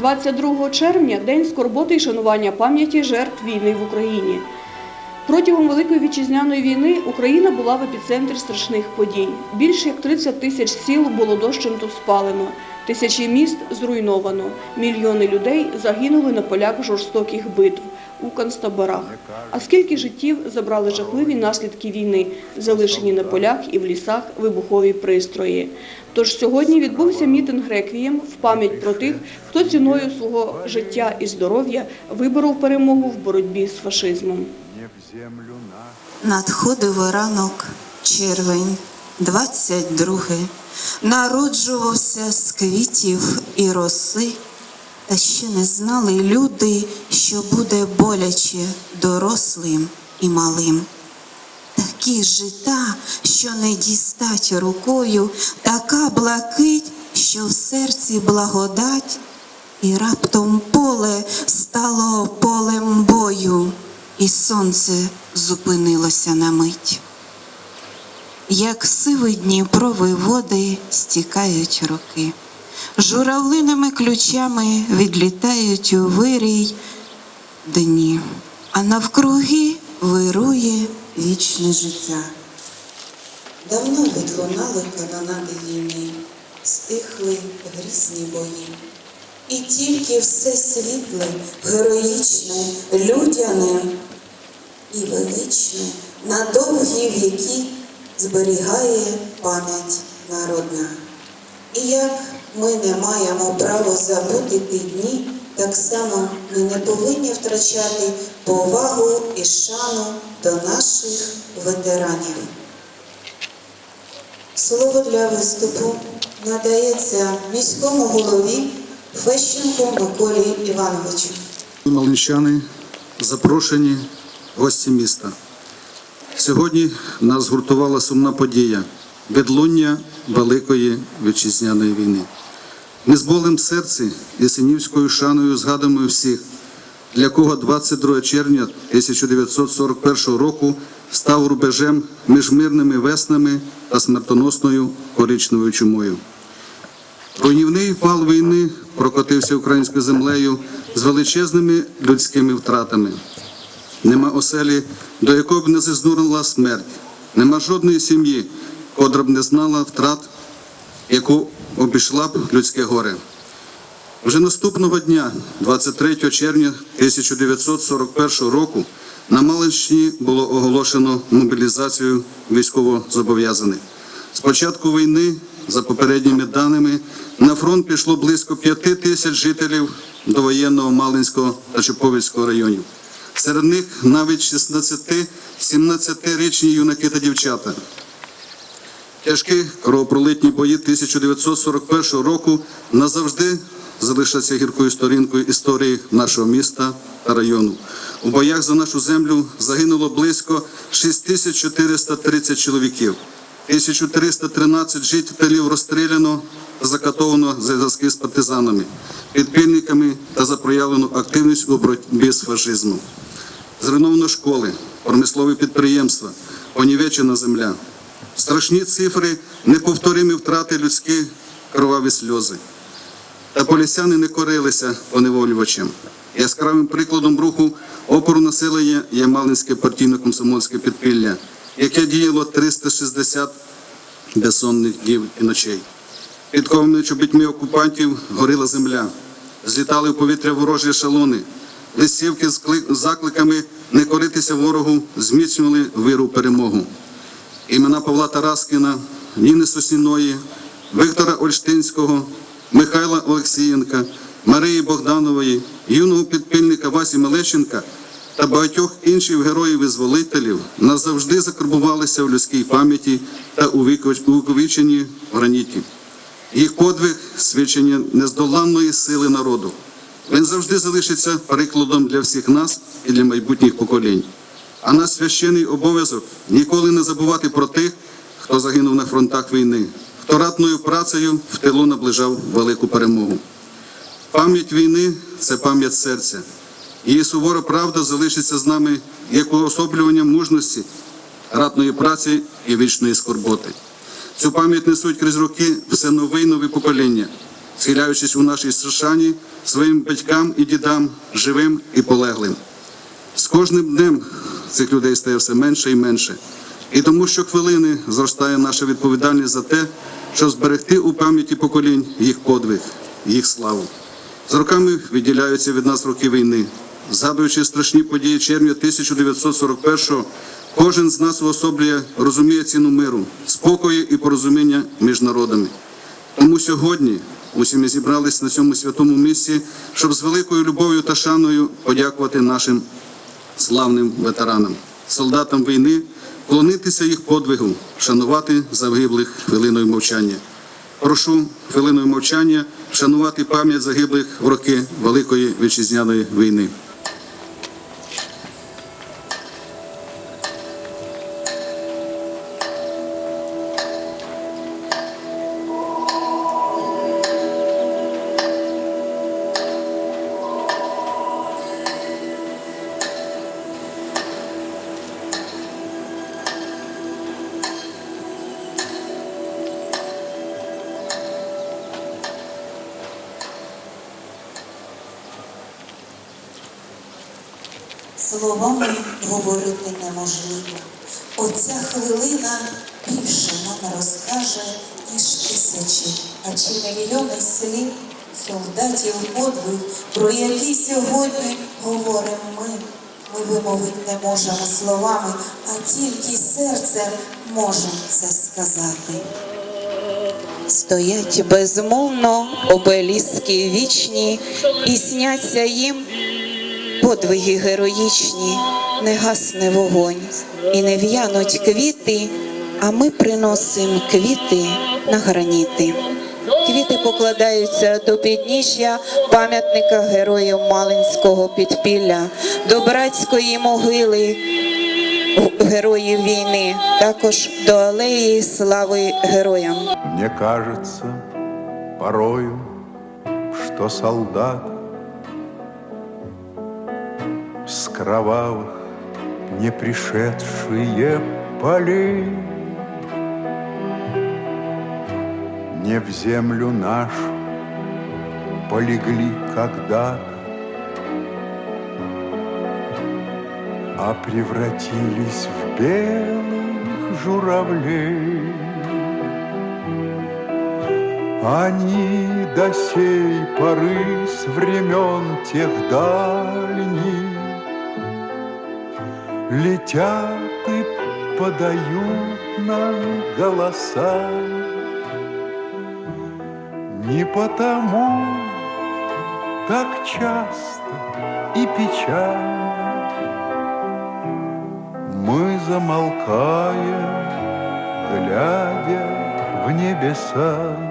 22 червня день скорботи і шанування пам'яті жертв війни в Україні. Протягом Великої вітчизняної війни Україна була в епіцентрі страшних подій. Більше як 30 тисяч сіл було дощенту спалено, тисячі міст зруйновано, мільйони людей загинули на полях жорстоких битв у концтаборах. А скільки життів забрали жахливі наслідки війни, залишені на полях і в лісах вибухові пристрої. Тож сьогодні відбувся мітинг реквієм в пам'ять про тих, хто ціною свого життя і здоров'я виборов перемогу в боротьбі з фашизмом. Надходив ранок, червень, 22 Народжувався з квітів і роси, та ще не знали люди, що буде боляче дорослим і малим. Такі жита, що не дістать рукою, така блакить, що в серці благодать, і раптом поле стало полем бою, і сонце зупинилося на мить. Як сиві Дніпрові води стікають роки, журавлиними ключами відлітають у вирій дні, а навкруги вирує вічне життя. Давно відлунали канонади війни, стихли грізні бої. І тільки все світле, героїчне, людяне і величне на довгі віки зберігає пам'ять народна. І як ми не маємо права забути ті дні, так само ми не повинні втрачати повагу і шану до наших ветеранів. Слово для виступу надається міському голові Фещенку Миколі Івановичу. Малинчани, запрошені гості міста. Сьогодні нас згуртувала сумна подія відлуння Великої вітчизняної війни. Ми з болем серці і синівською шаною згадуємо всіх, для кого 22 червня 1941 року став рубежем між мирними веснами та смертоносною коричневою чумою. Руйнівний вал війни прокотився українською землею з величезними людськими втратами. Нема оселі, до якої б не зазнула смерть. Нема жодної сім'ї, котра б не знала втрат, яку обійшла б людське горе. Вже наступного дня, 23 червня 1941 року, на Малинщині було оголошено мобілізацію військовозобов'язаних. З початку війни, за попередніми даними, на фронт пішло близько 5 тисяч жителів довоєнного Малинського та Чуповицького районів. Серед них навіть 16-17-річні юнаки та дівчата. Тяжкі кровопролитні бої 1941 року назавжди залишаться гіркою сторінкою історії нашого міста та району. У боях за нашу землю загинуло близько 6430 чоловіків. 1313 жителів розстріляно та закатовано за зв'язки з партизанами, підпільниками та за проявлену активність у боротьбі з фашизмом. Зруйновано школи, промислові підприємства, понівечена земля. Страшні цифри, неповторимі втрати людські кроваві сльози. Та полісяни не корилися поневолювачам. Яскравим прикладом руху опору населення є Малинське партійно-комсомольське підпілля, яке діяло 360 безсонних днів і ночей. Під ковними окупантів горіла земля, злітали в повітря ворожі ешелони, листівки з закликами не коритися ворогу зміцнювали віру в перемогу. Імена Павла Тараскіна, Ніни Сосніної, Віктора Ольштинського, Михайла Олексієнка, Марії Богданової, юного підпільника Васі Мелещенка та багатьох інших героїв-визволителів назавжди закарбувалися в людській пам'яті та увікович- увіковічені в граніті. Їх подвиг свідчення нездоланної сили народу. Він завжди залишиться прикладом для всіх нас і для майбутніх поколінь. А наш священий обов'язок ніколи не забувати про тих, хто загинув на фронтах війни, хто ратною працею в тилу наближав велику перемогу. Пам'ять війни це пам'ять серця. Її сувора правда залишиться з нами як уособлювання мужності, ратної праці і вічної скорботи. Цю пам'ять несуть крізь роки все нове й нові покоління. схиляючись у нашій шані своїм батькам і дідам, живим і полеглим. З кожним днем цих людей стає все менше і менше. І тому щохвилини зростає наша відповідальність за те, щоб зберегти у пам'яті поколінь їх подвиг, їх славу. З роками відділяються від нас роки війни. Згадуючи страшні події червня 1941-го, кожен з нас уособлює, розуміє ціну миру, спокою і порозуміння між народами. Тому сьогодні усі ми зібрались на цьому святому місці, щоб з великою любов'ю та шаною подякувати нашим славним ветеранам, солдатам війни, клонитися їх подвигу, шанувати загиблих хвилиною мовчання. Прошу хвилиною мовчання вшанувати пам'ять загиблих в роки Великої вітчизняної війни. Словами говорити неможливо. Оця хвилина більше нам розкаже, ніж тисячі, а чи мільйони слів солдатів подвиг, про які сьогодні говоримо ми. Ми вимовити не можемо словами, а тільки серцем можемо це сказати. Стоять безмовно обеліски вічні, і сняться їм подвиги героїчні, не гасне вогонь і не в'януть квіти, а ми приносимо квіти на граніти. Квіти покладаються до підніжжя пам'ятника героїв Малинського підпілля, до братської могили героїв війни, також до алеї слави героям. Мне кажется порою, что солдат С кровавых не пришедшие полей Не в землю нашу полегли когда-то А превратились в белых журавлей. Они до сей поры с времен тех дальних Летят и подают нам голоса Не потому так часто и печально Мы замолкаем, глядя в небеса.